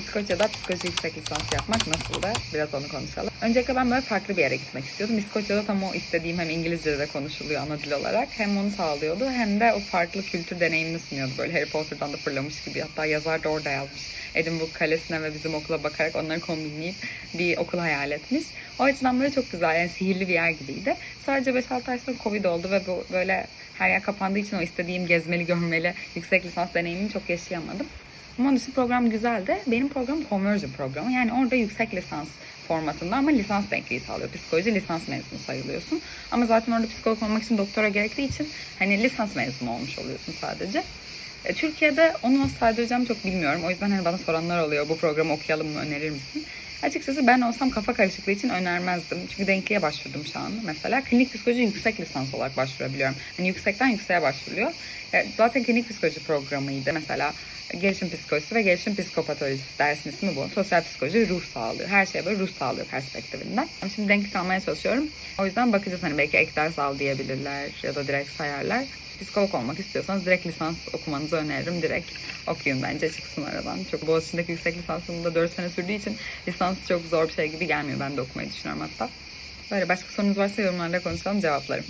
İskoçya'da psikoloji yüksek lisans yapmak nasıl da biraz onu konuşalım. Öncelikle ben böyle farklı bir yere gitmek istiyordum. İskoçya'da tam o istediğim hem İngilizce'de de konuşuluyor ana dil olarak. Hem onu sağlıyordu hem de o farklı kültür deneyimini sunuyordu. Böyle Harry Potter'dan da fırlamış gibi. Hatta yazar da orada yazmış. Edinburgh Kalesi'ne ve bizim okula bakarak onları kombinleyip bir okul hayal etmiş. O açıdan böyle çok güzel yani sihirli bir yer gibiydi. Sadece 5-6 ay sonra Covid oldu ve böyle her yer kapandığı için o istediğim gezmeli, görmeli yüksek lisans deneyimini çok yaşayamadım. Dışında program güzeldi. Benim program conversion programı. Yani orada yüksek lisans formatında ama lisans denkliği sağlıyor. Psikoloji lisans mezunu sayılıyorsun. Ama zaten orada psikolog olmak için doktora gerektiği için hani lisans mezunu olmuş oluyorsun sadece. E, Türkiye'de onu nasıl saydıracağım çok bilmiyorum. O yüzden hani bana soranlar oluyor. Bu programı okuyalım mı önerir misin? Açıkçası ben olsam kafa karışıklığı için önermezdim. Çünkü denkliğe başvurdum şu an. Mesela klinik psikoloji yüksek lisans olarak başvurabiliyorum. Hani yüksekten yükseğe başvuruluyor. E, Zaten klinik psikoloji programıydı. Mesela gelişim psikolojisi ve gelişim psikopatolojisi dersin ismi bu. Sosyal psikoloji ruh sağlığı. Her şey böyle ruh sağlığı perspektifinden. Şimdi denklik almaya çalışıyorum. O yüzden bakacağız hani belki ek ders al diyebilirler ya da direkt sayarlar. Psikolog olmak istiyorsanız direkt lisans okumanızı öneririm. Direkt okuyun bence çıksın aradan. Çok Boğaziçi'ndeki yüksek lisansım da 4 sene sürdüğü için lisans çok zor bir şey gibi gelmiyor. Ben de okumayı düşünüyorum hatta. Böyle başka sorunuz varsa yorumlarda konuşalım cevaplarım.